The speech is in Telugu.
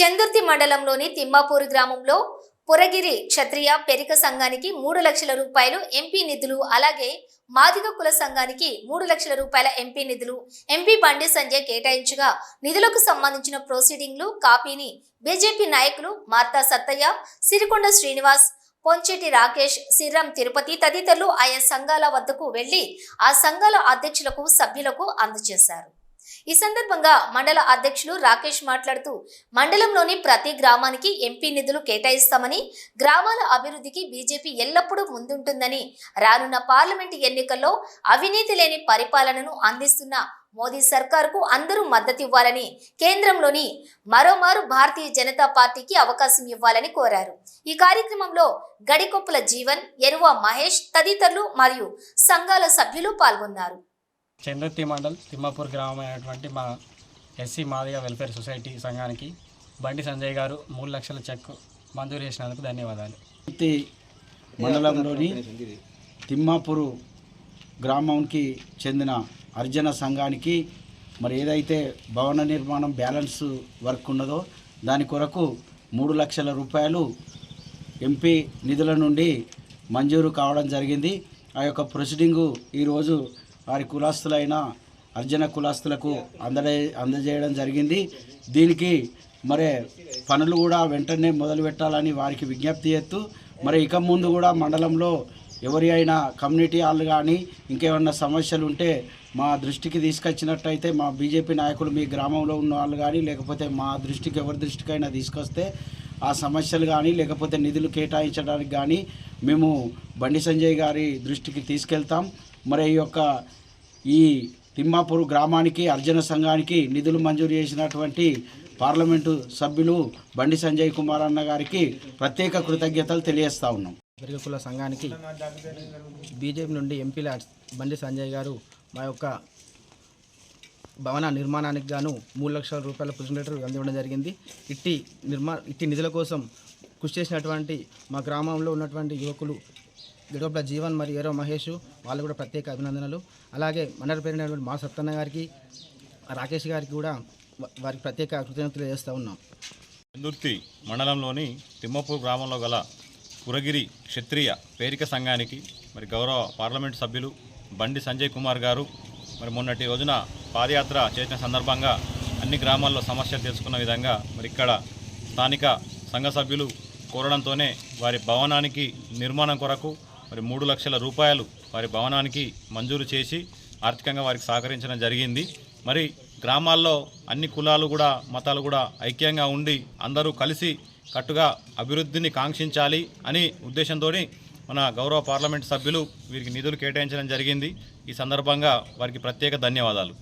చందుర్తి మండలంలోని తిమ్మాపూర్ గ్రామంలో పురగిరి క్షత్రియ పెరిక సంఘానికి మూడు లక్షల రూపాయలు ఎంపీ నిధులు అలాగే మాదిగ కుల సంఘానికి మూడు లక్షల రూపాయల ఎంపీ నిధులు. ఎంపీ బండి సంజయ్ కేటాయించగా నిధులకు సంబంధించిన ప్రొసీడింగ్లు కాపీని బీజేపీ నాయకులు మార్తా సత్తయ్య సిరికొండ శ్రీనివాస్ పొంచెటి రాకేష్ సిర్రం తిరుపతి తదితరులు ఆయా సంఘాల వద్దకు వెళ్ళి ఆ సంఘాల అధ్యక్షులకు సభ్యులకు అందజేశారు. ఈ సందర్భంగా మండల అధ్యక్షులు రాకేష్ మాట్లాడుతూ మండలంలోని ప్రతి గ్రామానికి ఎంపీ నిధులు కేటాయిస్తామని గ్రామాల అభివృద్ధికి బీజేపీ ఎల్లప్పుడూ ముందుంటుందని రానున్న పార్లమెంటు ఎన్నికల్లో అవినీతి లేని పరిపాలనను అందిస్తున్న మోదీ సర్కార్కు అందరూ మద్దతివ్వాలని కేంద్రంలోని మరోమారు భారతీయ జనతా పార్టీకి అవకాశం ఇవ్వాలని కోరారు. ఈ కార్యక్రమంలో గడికొప్పుల జీవన్ ఎరువ మహేష్ తదితరులు మరియు సంఘాల సభ్యులు పాల్గొన్నారు. చంద్రతి మండల్ తిమ్మాపూర్ గ్రామం అయినటువంటి మా ఎస్సీ మాదిగ వెల్ఫేర్ సొసైటీ సంఘానికి బండి సంజయ్ గారు మూడు లక్షల చెక్ మంజూరు చేసినందుకు ధన్యవాదాలు. మండలంలోని తిమ్మాపూరు గ్రామంకి చెందిన అర్జన సంఘానికి మరి ఏదైతే భవన నిర్మాణం బ్యాలెన్స్ వర్క్ ఉన్నదో దాని కొరకు మూడు లక్షల రూపాయలు ఎంపీ నిధుల నుండి మంజూరు కావడం జరిగింది. ఆ యొక్క ప్రొసీడింగు ఈరోజు వారి కులాస్తులైన అర్జన కులాస్తులకు అందడే అందజేయడం జరిగింది. దీనికి మరి పనులు కూడా వెంటనే మొదలు పెట్టాలని వారికి విజ్ఞప్తి చేస్తూ మరి ఇక ముందు కూడా మండలంలో ఎవరి అయినా కమ్యూనిటీ హాల్ కానీ ఇంకేమన్నా సమస్యలు ఉంటే మా దృష్టికి తీసుకొచ్చినట్టయితే మా బీజేపీ నాయకులు మీ గ్రామంలో ఉన్న వాళ్ళు కానీ లేకపోతే మా దృష్టికి ఎవరి దృష్టికైనా తీసుకొస్తే ఆ సమస్యలు కానీ లేకపోతే నిధులు కేటాయించడానికి కానీ మేము బండి సంజయ్ గారి దృష్టికి తీసుకెళ్తాం. మరి ఈ యొక్క ఈ తిమ్మాపూర్ గ్రామానికి అర్జున సంఘానికి నిధులు మంజూరు చేసినటువంటి పార్లమెంటు సభ్యులు బండి సంజయ్ కుమార్ అన్న గారికి ప్రత్యేక కృతజ్ఞతలు తెలియజేస్తా ఉన్నాం. పెరుగుకుల సంఘానికి బీజేపీ నుండి ఎంపీల బండి సంజయ్ గారు మా యొక్క భవన నిర్మాణానికి గాను మూడు లక్షల రూపాయల పుస్తకం అందివ్వడం జరిగింది. ఇట్టి నిర్మా ఇట్టి నిధుల కోసం కృషి చేసినటువంటి మా గ్రామంలో ఉన్నటువంటి యువకులు గిడోప్ల జీవన్ మరియు ఏరో మహేష్ వాళ్ళు కూడా ప్రత్యేక అభినందనలు. అలాగే మండలి పేరినటువంటి మా సత్తన్న గారికి రాకేష్ గారికి కూడా వారికి ప్రత్యేక కృతజ్ఞతలు చేస్తూ ఉన్నాం. ఇందుర్తి మండలంలోని తిమ్మపూర్ గ్రామంలో గల పురగిరి క్షత్రియ పేరిక సంఘానికి మరి గౌరవ పార్లమెంట్ సభ్యులు బండి సంజయ్ కుమార్ గారు మరి మొన్నటి రోజున పాదయాత్ర చేసిన సందర్భంగా అన్ని గ్రామాల్లో సమస్యలు తెలుసుకున్న విధంగా మరి ఇక్కడ స్థానిక సంఘ సభ్యులు కోరడంతోనే వారి భవనానికి నిర్మాణం కొరకు మరి మూడు లక్షల రూపాయలు వారి భవనానికి మంజూరు చేసి ఆర్థికంగా వారికి సహకరించడం జరిగింది. మరి గ్రామాల్లో అన్ని కులాలు కూడా మతాలు కూడా ఐక్యంగా ఉండి అందరూ కలిసి కట్టుగా అభివృద్ధిని కాంక్షించాలి అని ఉద్దేశంతో మన గౌరవ పార్లమెంట్ సభ్యులు వీరికి నిధులు కేటాయించడం జరిగింది. ఈ సందర్భంగా వారికి ప్రత్యేక ధన్యవాదాలు.